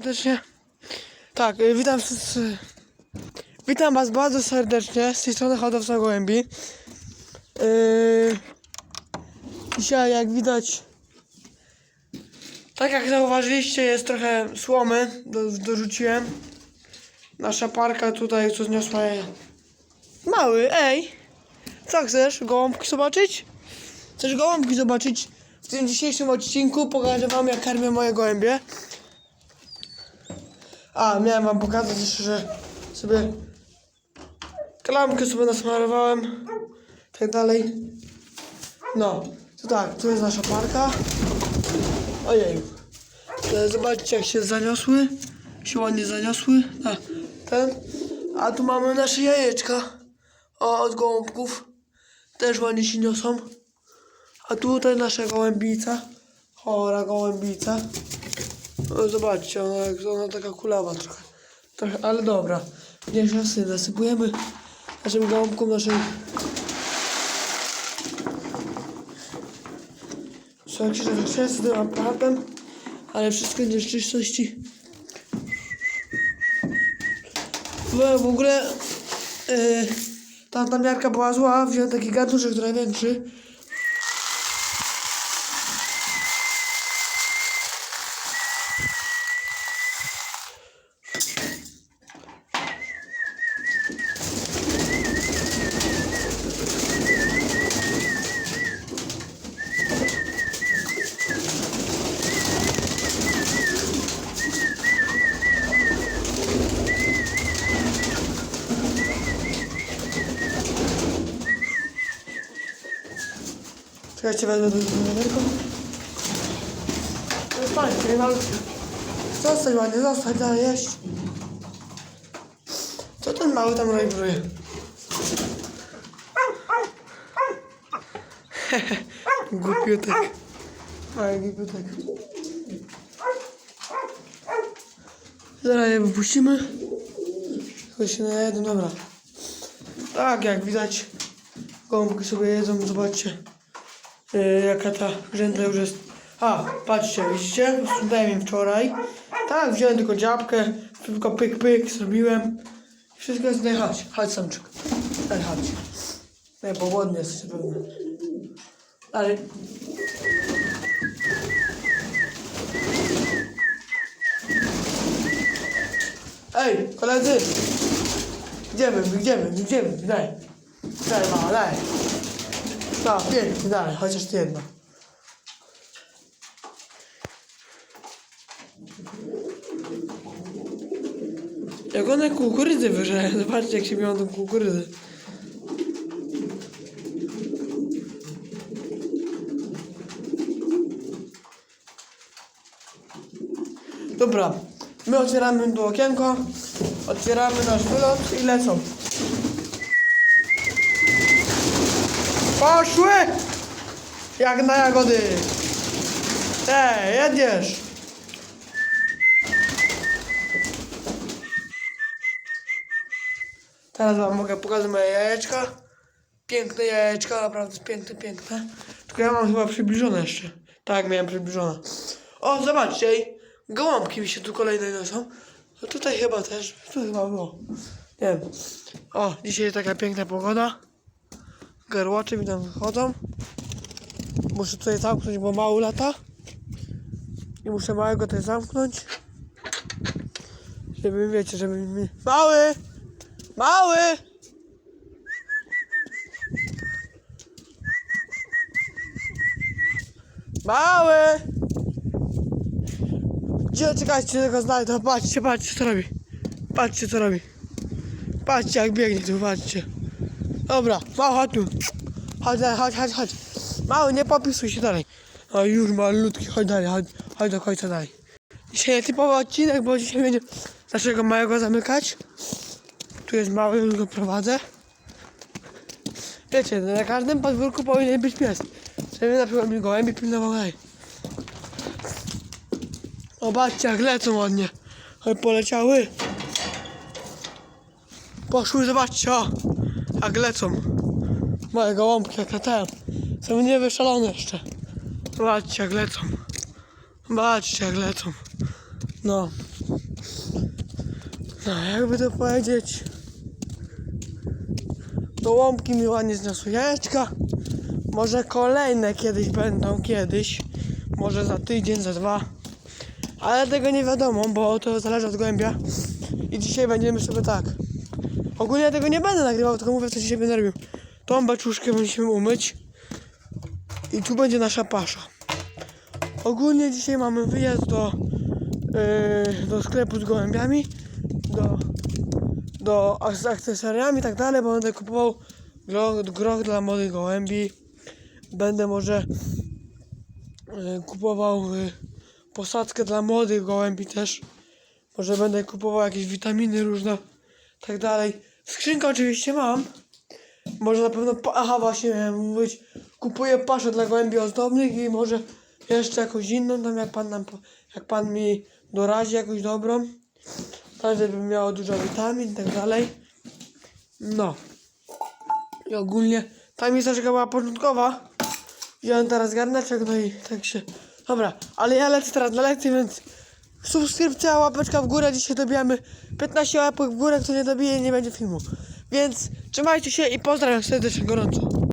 serdecznie. Tak, y, witam z, Witam Was bardzo serdecznie z tej strony hodowca gołębi. Yy, dzisiaj jak widać, tak jak zauważyliście jest trochę słomy, do, dorzuciłem. Nasza parka tutaj co zniosła je. Mały, ej! Co chcesz? Gołąbki zobaczyć? Chcesz gołąbki zobaczyć? W tym dzisiejszym odcinku pokażę Wam jak karmię moje gołębie. A, miałem Wam pokazać jeszcze, że sobie klamkę sobie nasmarowałem. Tak dalej. No, to tak, tu jest nasza parka. Ojej. E, Zobaczcie jak się zaniosły. Się ładnie zaniosły. A, ten. A tu mamy nasze jajeczka. O, od gołąbków. Też ładnie się niosą. A tutaj nasza gołębica. Chora gołębica. No, zobaczcie, ona, ona taka kulawa trochę. trochę ale dobra. Niech się nasypujemy naszym gołąbkom, naszej... Słuchajcie, że trochę z tym aparatem, ale wszystkie nieszczęśliwości. W, w ogóle yy, ta namiarka była zła, wziąłem taki garnuszek trochę większy. Czekajcie, wezmę do wiaderko. To jest fajnie, nie malutkie. Zostań ładnie, zostań, dalej jeść. Co ten mały tam robi bruje? Głupiutek. Ale głupiutek. Zaraz je wypuścimy. Tylko się najedą, dobra. Tak, jak widać, gołąbki sobie jedzą, zobaczcie. Yy, jaka ta rzęda już jest. A, patrzcie, widzicie? Sprzątałem im wczoraj. Tak, wziąłem tylko dziabkę, tylko pyk pyk zrobiłem. Wszystko jest tutaj, chodź, chodź samczyk. Daj, chodź. Nie, bo głodny jesteś na pewno. Ale... Ej, koledzy! Idziemy, idziemy, idziemy, daj. Daj, mała, daj. No, pięknie, dalej, chociaż jedno. Jak one kukurydzy wyżerają, zobaczcie jak się biorą tą kukurydzę. Dobra, my otwieramy tu okienko, otwieramy nasz wylot i lecą. Poszły! Jak na jagody! Ej, jedziesz! Teraz wam mogę pokazać moje jajeczka. Piękne jajeczka, naprawdę piękne, piękne. Tylko ja mam chyba przybliżone jeszcze. Tak, miałem przybliżone. O, zobaczcie, gołąbki mi się tu kolejne niosą. No tutaj chyba też, tu chyba było. Nie wiem. O, dzisiaj taka piękna pogoda. Garłacze mi tam wychodzą. Muszę tutaj zamknąć, bo mały lata. I muszę małego tutaj zamknąć. Żeby wiecie, żeby mi... Mały! Mały! Mały! Gdzie czekajcie, tego znajdę. Patrzcie, patrzcie co robi. Patrzcie co robi. Patrzcie jak biegnie tu, patrzcie. Dobra, mały chodź tu. Chodź chodź, chodź, chodź. Mały, nie popisuj się dalej. O już malutki, chodź dalej, chodź, chodź do końca dalej. Dzisiaj nietypowy odcinek, bo dzisiaj będzie naszego małego zamykać. Tu jest mały, już go prowadzę. Wiecie, na każdym podwórku powinien być pies. Żeby na przykład mi gołębi pilnował dalej. Zobaczcie jak lecą ładnie. Ale poleciały. Poszły, zobaczcie, o. Jak lecą. Moje gołąbki jak latają. Są niewyszalone jeszcze. Zobaczcie jak lecą. Zobaczcie jak lecą. No. No, jakby to powiedzieć. Do łąbki mi ładnie zniosły jajeczka. Może kolejne kiedyś będą, kiedyś. Może za tydzień, za dwa. Ale tego nie wiadomo, bo to zależy od gołębia. I dzisiaj będziemy sobie tak. Ogólnie ja tego nie będę nagrywał, tylko mówię co dzisiaj będę robił. Tą beczuszkę musimy umyć. I tu będzie nasza pasza. Ogólnie dzisiaj mamy wyjazd do, yy, do sklepu z gołębiami. Do, do z akcesoriami i tak dalej, bo będę kupował groch, groch dla młodych gołębi. Będę może yy, kupował yy, posadzkę dla młodych gołębi też. Może będę kupował jakieś witaminy różne, tak dalej. Skrzynkę oczywiście mam. Może na pewno, aha właśnie miałem mówić, kupuję paszę dla gołębi ozdobnych i może jeszcze jakąś inną, tam jak pan nam, jak pan mi doradzi jakąś dobrą. Tak, żeby miało dużo witamin i tak dalej. No. I ogólnie ta miseczka była początkowa. Wziąłem teraz garneczek, no i tak się... Dobra, ale ja lecę teraz na lekcję, więc subskrypcja, łapeczka w górę. Dzisiaj dobijamy 15 łapek w górę, kto nie dobije nie będzie filmu. Więc trzymajcie się i pozdrawiam serdecznie gorąco.